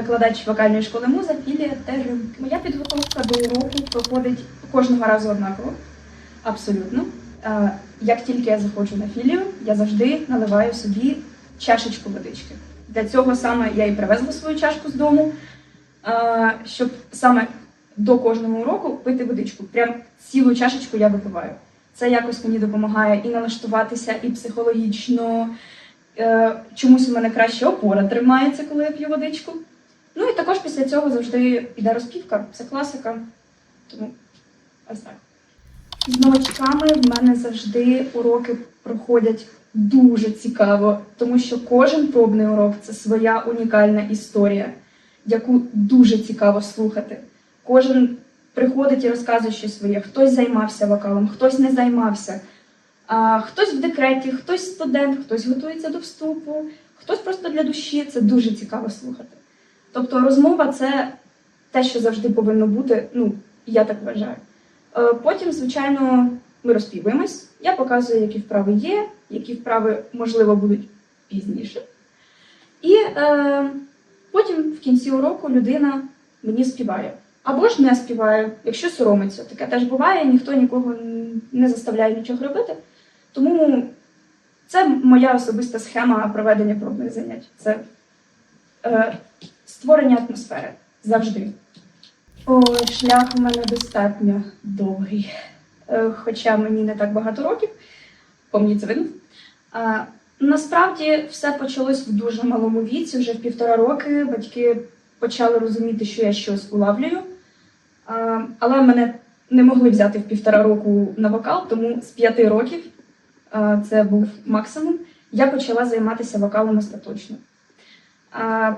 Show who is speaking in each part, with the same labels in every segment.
Speaker 1: Викладач вокальної школи муза, філія Тежин. Моя підготовка до уроку проходить кожного разу однаково. Абсолютно. Е, Як тільки я заходжу на філію, я завжди наливаю собі чашечку водички. Для цього саме я і привезла свою чашку з дому, е, щоб саме до кожного уроку пити водичку. Прям цілу чашечку я випиваю. Це якось мені допомагає і налаштуватися, і психологічно. Е, Чомусь у мене краще опора тримається, коли я п'ю водичку. Ну і також після цього завжди йде розпівка, це класика. Тому ось так. З новачками в мене завжди уроки проходять дуже цікаво, тому що кожен пробний урок це своя унікальна історія, яку дуже цікаво слухати. Кожен приходить і розказує щось своє. Хтось займався вокалом, хтось не займався. А, хтось в декреті, хтось студент, хтось готується до вступу, хтось просто для душі. Це дуже цікаво слухати. Тобто розмова це те, що завжди повинно бути, ну, я так вважаю. Е, Потім, звичайно, ми розпівуємось. Я показую, які вправи є, які вправи, можливо, будуть пізніше. І е, потім в кінці уроку людина мені співає. Або ж не співає, якщо соромиться. Таке теж буває, ніхто нікого не заставляє нічого робити. Тому це моя особиста схема проведення пробних занять. Це е, створення атмосфери завжди. О, шлях у мене достатньо довгий. Е, хоча мені не так багато років, по мені це видно. А, насправді все почалось в дуже малому віці, вже в півтора роки. Батьки почали розуміти, що я щось улавлюю. А, але мене не могли взяти в півтора року на вокал, тому з п'яти років а, це був максимум. Я почала займатися вокалом остаточно. А,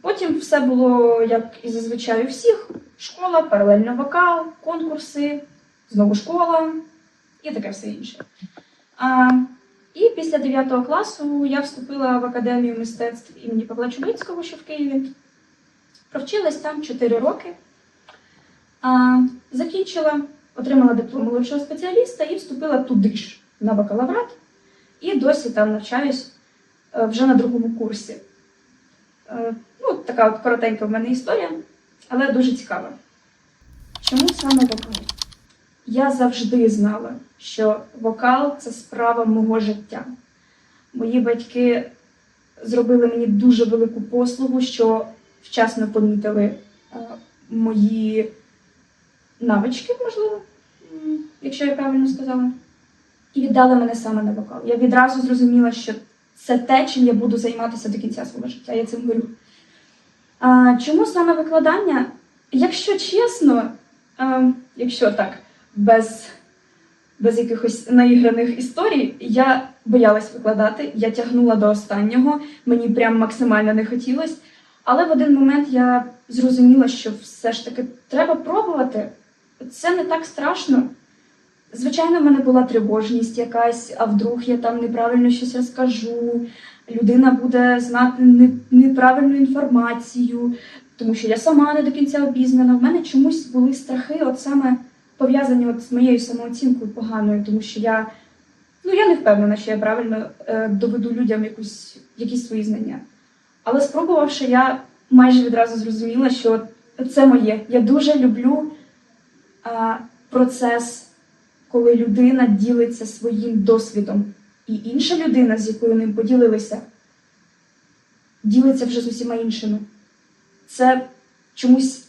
Speaker 1: потім все було як і зазвичай у всіх: школа, паралельно вокал, конкурси, знову школа і таке все інше. А, і після 9 класу я вступила в академію мистецтв імені Павла Чубинського, що в Києві. Провчилась там 4 роки. А, закінчила, отримала диплом молодшого спеціаліста і вступила туди ж на бакалаврат. І досі там навчаюсь е, вже на другому курсі. Е, Ну, така от коротенька в мене історія, але дуже цікава. Чому саме вокал? Я завжди знала, що вокал це справа мого життя. Мої батьки зробили мені дуже велику послугу, що вчасно помітили е, мої навички, можливо, якщо я правильно сказала, і віддали мене саме на вокал. Я відразу зрозуміла, що це те, чим я буду займатися до кінця свого життя. Я цим горю. А, чому саме викладання? Якщо чесно, а, якщо так, без, без якихось наіграних історій, я боялась викладати, я тягнула до останнього, мені прям максимально не хотілося. Але в один момент я зрозуміла, що все ж таки треба пробувати. Це не так страшно. Звичайно, в мене була тривожність якась, а вдруг я там неправильно щось розкажу, людина буде знати неправильну інформацію, тому що я сама не до кінця обізнана. В мене чомусь були страхи, от саме пов'язані от з моєю самооцінкою поганою, тому що я, ну, я не впевнена, що я правильно е, доведу людям якусь, якісь свої знання. Але спробувавши, я майже відразу зрозуміла, що це моє. Я дуже люблю а, процес, коли людина ділиться своїм досвідом, і інша людина, з якою ним поділилися, ділиться вже з усіма іншими. Це чомусь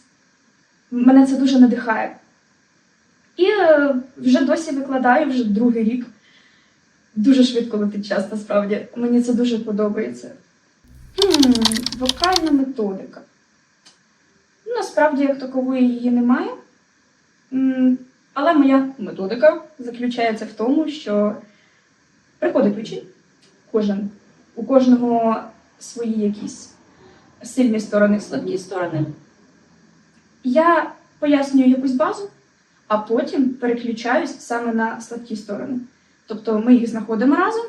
Speaker 1: мене це дуже надихає. І е, вже досі викладаю, вже другий рік. Дуже швидко летить час, насправді. Мені це дуже подобається. Хм, вокальна методика. Насправді, як такової її немає. Але моя методика заключається в тому, що приходить учень, кожен, у кожного свої якісь сильні сторони, слабкі сторони. Я пояснюю якусь базу, а потім переключаюсь саме на слабкі сторони. Тобто ми їх знаходимо разом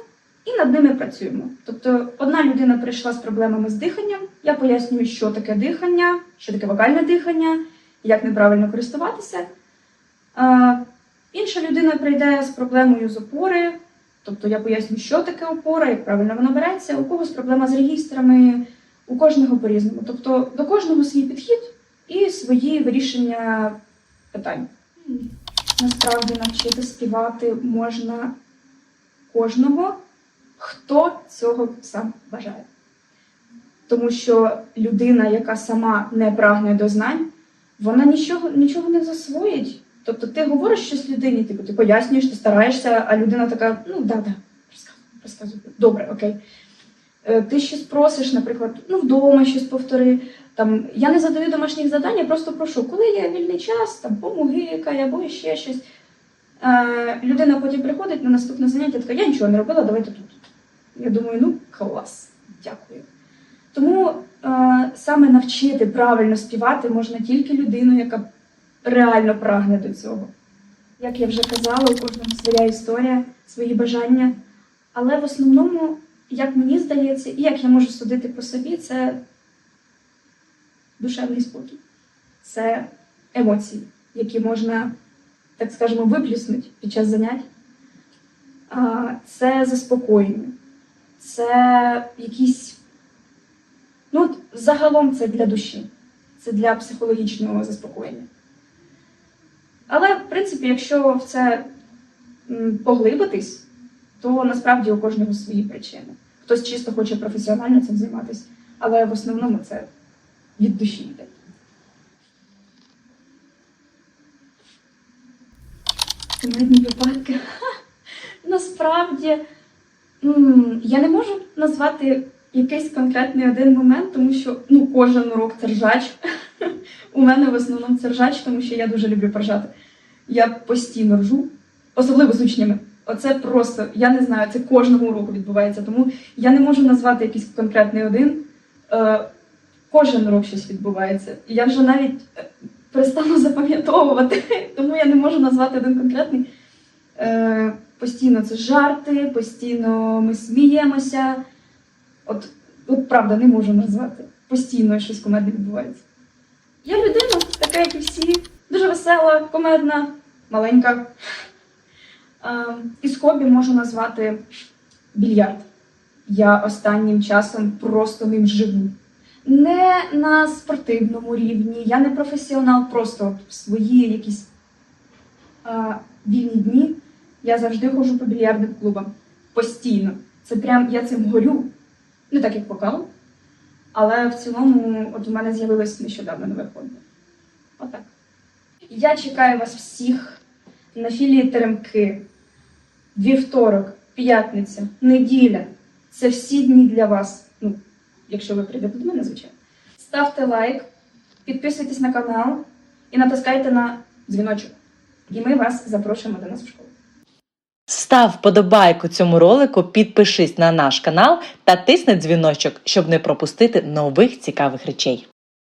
Speaker 1: і над ними працюємо. Тобто, одна людина прийшла з проблемами з диханням, я пояснюю, що таке дихання, що таке вокальне дихання, як неправильно користуватися. Інша людина прийде з проблемою з опори, тобто я поясню, що таке опора, як правильно вона береться, у когось проблема з регістрами, У кожного по-різному. Тобто до кожного свій підхід і свої вирішення питань. Насправді навчити співати можна кожного, хто цього сам бажає. Тому що людина, яка сама не прагне до знань, вона нічого, нічого не засвоїть. Тобто ти говориш щось людині, типу, ти пояснюєш, ти стараєшся, а людина така, ну да, да, розказуй. Добре, окей. Е, Ти щось просиш, наприклад, ну вдома щось повтори. Там я не задаю домашніх завдань, я просто прошу, коли є вільний час, там помогикай або ще щось. Е, людина потім приходить на наступне заняття, така, я нічого не робила, давайте тут. Я думаю, ну клас, дякую. Тому е, саме навчити правильно співати можна тільки людину, яка реально прагне до цього. Як я вже казала, у кожного своя історія, свої бажання. Але в основному, як мені здається, і як я можу судити по собі, це душевний спокій, це емоції, які можна, так скажемо, виплюснути під час занять. Це заспокоєння, це якісь. Ну, загалом це для душі, це для психологічного заспокоєння. Але, в принципі, якщо в це поглибитись, то насправді у кожного свої причини. Хтось чисто хоче професіонально цим займатися, але в основному це від душі йде. Кумедні випадки. Насправді я не можу назвати якийсь конкретний один момент, тому що ну, кожен урок це ржач. У мене в основному це ржач, тому що я дуже люблю поржати. Я постійно ржу, особливо з учнями. Оце просто, я не знаю, це кожного уроку відбувається. Тому я не можу назвати якийсь конкретний один. Е, кожен урок щось відбувається. І я вже навіть е, перестала запам'ятовувати, тому я не можу назвати один конкретний. Е, постійно це жарти, постійно ми сміємося. От, от правда, не можу назвати. Постійно щось комедне відбувається. Я людина, така, як і всі, дуже весела, комедна, маленька. Е, із хобі можу назвати більярд. Я останнім часом просто ним живу. Не на спортивному рівні, я не професіонал, просто в свої якісь е, вільні дні я завжди ходжу по більярдним клубам. Постійно. Це прям я цим горю. Не так, як вокал, але в цілому, от у мене з'явилось нещодавно нове хобі. Отак. Я чекаю вас всіх на філії Теремки. Вівторок, п'ятниця, неділя. Це всі дні для вас. Ну, якщо ви прийдете до мене, звичайно. Ставте лайк, підписуйтесь на канал і натискайте на дзвіночок. І ми вас запрошуємо до нас в школу.
Speaker 2: Став вподобайку цьому ролику, підпишись на наш канал та тисни дзвіночок, щоб не пропустити нових цікавих речей.